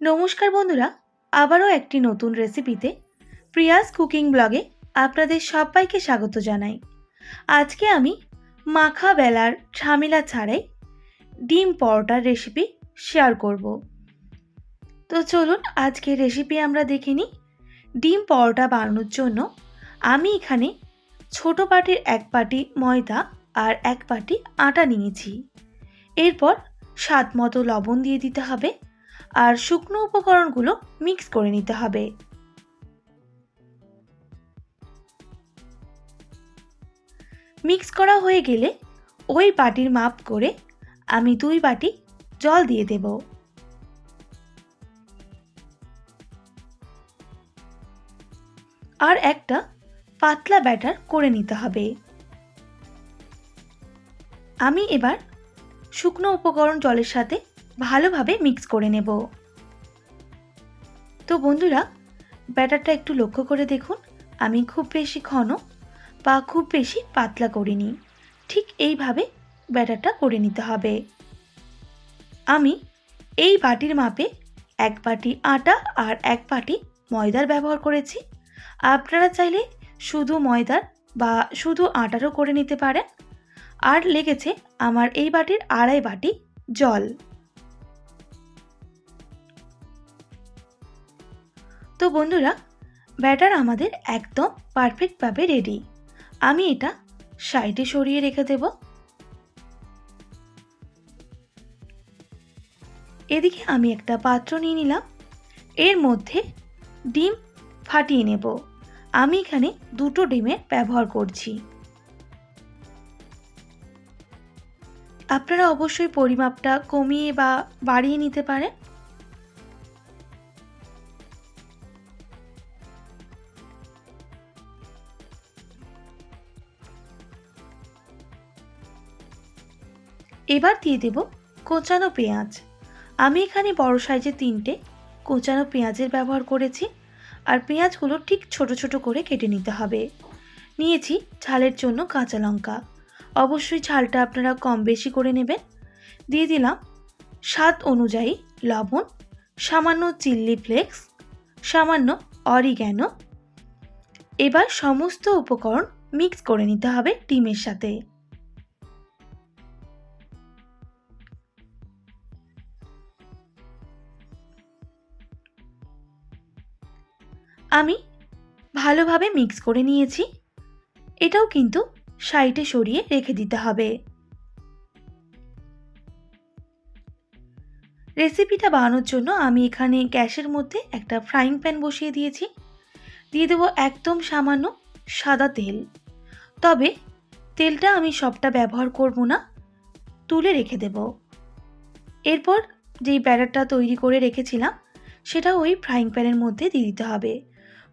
নমস্কার বন্ধুরা, আবারও একটি নতুন রেসিপিতে প্রিয়াস কুকিং ব্লগে আপনাদের সবাইকে স্বাগত জানাই। আজকে আমি মাখা বেলার ঝামেলা ছাড়াই ডিম পরোটার রেসিপি শেয়ার করব। তো চলুন আজকে রেসিপি আমরা দেখে নিই। ডিম পরোটা বানানোর জন্য আমি এখানে ছোট পাটির এক পাটি ময়দা আর এক পাটি আটা নিয়েছি। এরপর স্বাদ মতো লবণ দিয়ে দিতে হবে। আর শুকনো উপকরণগুলো মিক্স করে নিতে হবে। মিক্স করা হয়ে গেলে ওই বাটির মাপ করে আমি দুই বাটি জল দিয়ে দেব। আর একটা পাতলা ব্যাটার করে নিতে হবে। আমি এবার শুকনো উপকরণ জলের সাথে ভালোভাবে মিক্স করে নেব। তো বন্ধুরা, ব্যাটারটা একটু লক্ষ্য করে দেখুন, আমি খুব বেশি ঘন বা খুব বেশি পাতলা করিনি। ঠিক এইভাবে ব্যাটারটা করে নিতে হবে। আমি এই বাটির মাপে এক বাটি আটা আর এক বাটি ময়দার ব্যবহার করেছি। আপনারা চাইলে শুধু ময়দার বা শুধু আটারও করে নিতে পারেন। আর লেগেছে আমার এই বাটির আড়াই বাটি জল। তো বন্ধুরা, ব্যাটার আমাদের একদম পারফেক্টভাবে রেডি আমি এটা সাইডে সরিয়ে রেখে দেব। এদিকে আমি একটা পাত্র নিয়ে নিলাম। এর মধ্যে ডিম ফাটিয়ে নেব। আমি এখানে দুটো ডিমের ব্যবহার করছি। আপনারা অবশ্যই পরিমাপটা কমিয়ে বা বাড়িয়ে নিতে পারেন। এবার দিয়ে দেব কোচানো পেঁয়াজ। আমি এখানে বড় সাইজের তিনটে কোচানো পেঁয়াজের ব্যবহার করেছি আর পেঁয়াজগুলো ঠিক ছোট ছোট করে কেটে নিতে হবে। নিয়েছি ঝালের জন্য কাঁচা লঙ্কা। অবশ্যই ঝালটা আপনারা কম বেশি করে নেবেন। দিয়ে দিলাম স্বাদ অনুযায়ী লবণ, সামান্য চিল্লি ফ্লেক্স, সামান্য অরিগ্যানো। এবার সমস্ত উপকরণ মিক্স করে নিতে হবে ডিমের সাথে। আমি ভালোভাবে মিক্স করে নিয়েছি। এটাও কিন্তু সাইডে সরিয়ে রেখে দিতে হবে। রেসিপিটা বানানোর জন্য আমি এখানে গ্যাসের মধ্যে একটা ফ্রাইং প্যান বসিয়ে দিয়েছি। দিয়ে দেবো একদম সামান্য সাদা তেল। তবে তেলটা আমি সবটা ব্যবহার করব না, তুলে রেখে দেব। এরপর যেই ব্যাটারটা তৈরি করে রেখেছিলাম, সেটা ওই ফ্রাইং প্যানের মধ্যে দিয়ে দিতে হবে।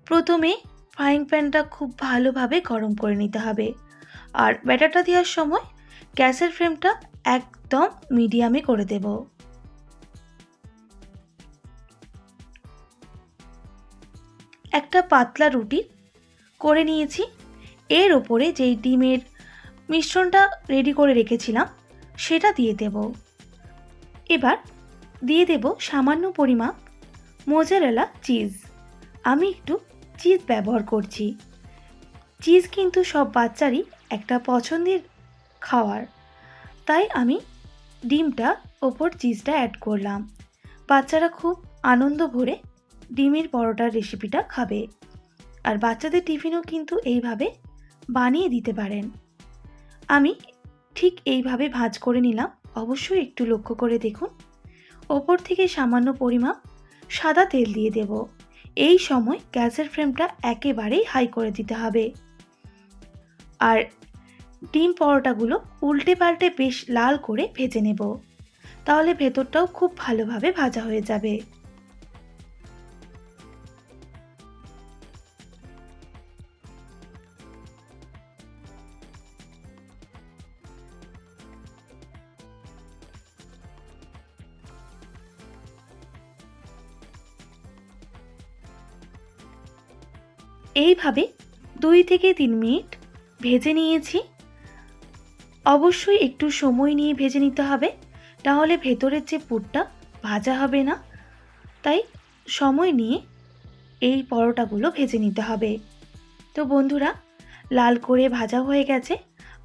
প্রথমে ফ্রাইং প্যানটা খুব ভালোভাবে গরম করে নিতে হবে। আর ব্যাটারটা দেওয়ার সময় গ্যাসের ফ্লেমটা একদম মিডিয়ামে করে দেব। একটা পাতলা রুটি করে নিয়েছি। এর ওপরে যেই ডিমের মিশ্রণটা রেডি করে রেখেছিলাম, সেটা দিয়ে দেব। এবার দিয়ে দেব সামান্য পরিমাপ মোজারেলা চিজ আমি একটু চিজ ব্যবহার করছি। চিজ কিন্তু সব বাচ্চারই একটা পছন্দের খাওয়ার। তাই আমি ডিমটা ওপর চিজটা অ্যাড করলাম। বাচ্চারা খুব আনন্দ ভরে ডিমের পরোটার রেসিপিটা খাবে। আর বাচ্চাদের টিফিনও কিন্তু এইভাবে বানিয়ে দিতে পারেন। আমি ঠিক এইভাবে ভাজ করে নিলাম। অবশ্যই একটু লক্ষ্য করে দেখুন। ওপর থেকে সামান্য পরিমাপ সাদা তেল দিয়ে দেব। এই সময় গ্যাসের ফ্লেমটা একেবারেই হাই করে দিতে হবে। আর ডিম পরোটাগুলো উল্টে পাল্টে বেশ লাল করে ভেজে নেব। তাহলে ভেতরটাও খুব ভালোভাবে ভাজা হয়ে যাবে। এইভাবে দুই থেকে তিন মিনিট ভেজে নিয়েছি। অবশ্যই একটু সময় নিয়ে ভেজে নিতে হবে তাহলে ভেতরের যে পুরটা ভাজা হবে না। তাই সময় নিয়ে এই পরোটাগুলো ভেজে নিতে হবে। তো বন্ধুরা, লাল করে ভাজা হয়ে গেছে,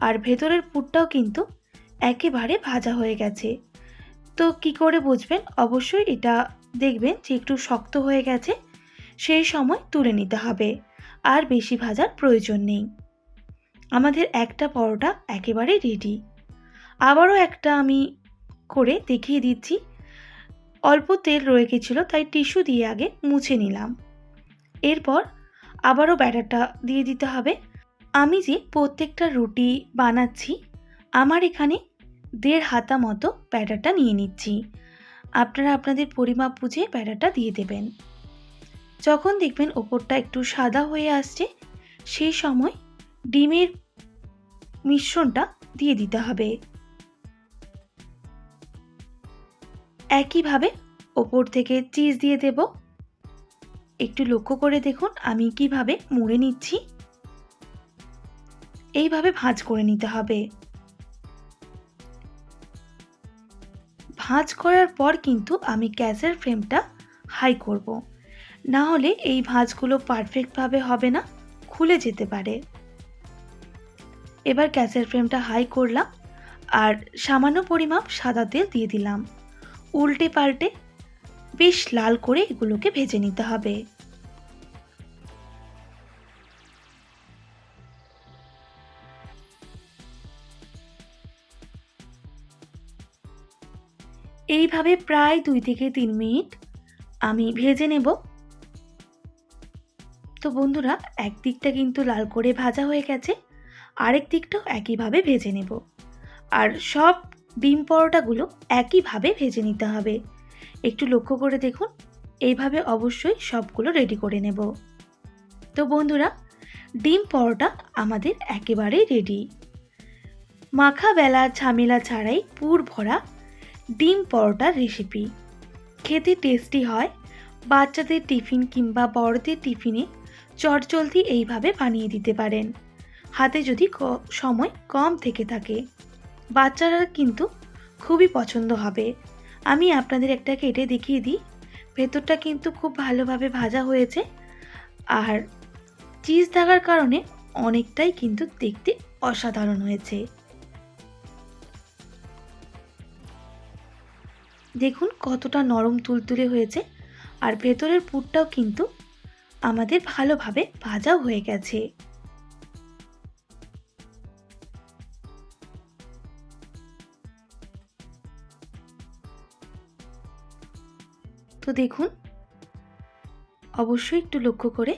আর ভেতরের পুরটাও কিন্তু একেবারে ভাজা হয়ে গেছে। তো কি করে বুঝবেন? অবশ্যই এটা দেখবেন যে একটু শক্ত হয়ে গেছে, সেই সময় তুলে নিতে হবে। আর বেশি ভাজার প্রয়োজন নেই। আমাদের একটা পরোটা একেবারে রেডি আবারও একটা আমি করে দেখিয়ে দিচ্ছি। অল্প তেল রয়ে গেছিল, তাই টিস্যু দিয়ে আগে মুছে নিলাম। এরপর আবারও ব্যাটারটা দিয়ে দিতে হবে। আমি যে প্রত্যেকটা রুটি বানাচ্ছি, আমার এখানে দেড় হাতা মতো ব্যাটারটা নিয়ে নিচ্ছি। আপনারা আপনাদের পরিমাপ বুঝে ব্যাটারটা দিয়ে দেবেন। যখন দেখবেন ওপরটা একটু সাদা হয়ে আসছে, সেই সময় ডিমের মিশ্রণটা দিয়ে দিতে হবে। একইভাবে ওপর থেকে চিজ দিয়ে দেব। একটু লক্ষ্য করে দেখুন আমি কীভাবে মুড়ে নিচ্ছি। এইভাবে ভাঁজ করে নিতে হবে। ভাঁজ করার পর কিন্তু আমি গ্যাসের ফ্লেমটা হাই করব। না হলে এই ভাঁজগুলো পারফেক্টভাবে হবে না, খুলে যেতে পারে। এবার গ্যাসের ফ্লেমটা হাই করলাম আর সামান্য পরিমাপ সাদা তেল দিয়ে দিলাম। উল্টে পাল্টে বেশ লাল করে এগুলোকে ভেজে নিতে হবে। এইভাবে প্রায় দুই থেকে তিন মিনিট আমি ভেজে নেব। তো বন্ধুরা এক দিকটা কিন্তু লাল করে ভাজা হয়ে গেছে, আরেক দিকটাও একইভাবে ভেজে নেব। আর সব ডিম পরোটাগুলো একইভাবে ভেজে নিতে হবে। একটু লক্ষ্য করে দেখুন, এইভাবে অবশ্যই সবগুলো রেডি করে নেব। তো বন্ধুরা, ডিম পরোটা আমাদের একেবারেই রেডি। মাখা বেলা ঝামেলা ছাড়াই পুর ভরা ডিম পরোটার রেসিপি খেতে টেস্টি হয়, বাচ্চাদের টিফিন কিংবা বড়দের টিফিনে চটজলদি এইভাবে বানিয়ে দিতে পারেন। হাতে যদি সময় কম থেকে থাকে। বাচ্চারা কিন্তু খুবই পছন্দ হবে। আমি আপনাদের একটা কেটে দেখিয়ে দিই। ভেতরটা কিন্তু খুব ভালোভাবে ভাজা হয়েছে। আর চিজ থাকার কারণে অনেকটাই কিন্তু দেখতে অসাধারণ হয়েছে। দেখুন কতটা নরম তুলতুলে হয়েছে। আর ভেতরের পুরটাও কিন্তু আমাদের ভালোভাবে ভাজাও হয়ে গেছে। তো দেখুন, অবশ্যই একটু লক্ষ্য করে।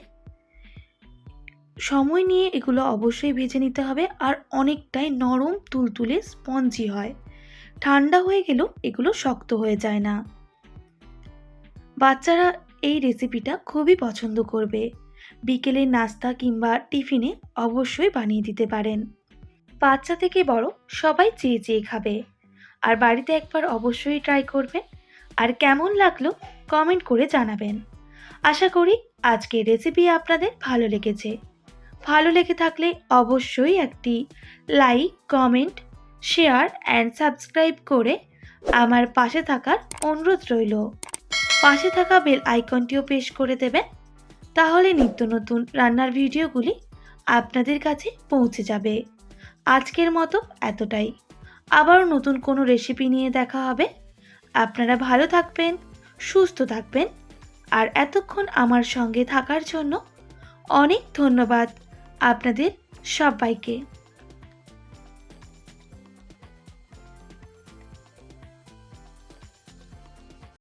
সময় নিয়ে এগুলো অবশ্যই ভেজে নিতে হবে আর অনেকটাই নরম তুলতুলে স্পঞ্জি হয়। ঠান্ডা হয়ে গেলেও এগুলো শক্ত হয়ে যায় না। বাচ্চারা এই রেসিপিটা খুবই পছন্দ করবে। বিকেলে নাস্তা কিংবা টিফিনে অবশ্যই বানিয়ে দিতে পারেন। বাচ্চা থেকে বড় সবাই চেয়ে চেয়ে খাবে। আর বাড়িতে একবার অবশ্যই ট্রাই করবেন। আর কেমন লাগল কমেন্ট করে জানাবেন। আশা করি আজকের রেসিপি আপনাদের ভালো লেগেছে। ভালো লেগে থাকলে অবশ্যই একটি like comment share and subscribe করে আমার পাশে থাকার অনুরোধ রইল। পাশে থাকা বেল আইকনটিও পেশ করে দেবেন। তাহলে নিত্য নতুন রান্নার ভিডিওগুলি আপনাদের কাছে পৌঁছে যাবে। আজকের মতো এতটাই। আবারও নতুন কোনো রেসিপি নিয়ে দেখা হবে। আপনারা ভালো থাকবেন, সুস্থ থাকবেন। আর এতক্ষণ আমার সঙ্গে থাকার জন্য অনেক ধন্যবাদ আপনাদের সবাইকে।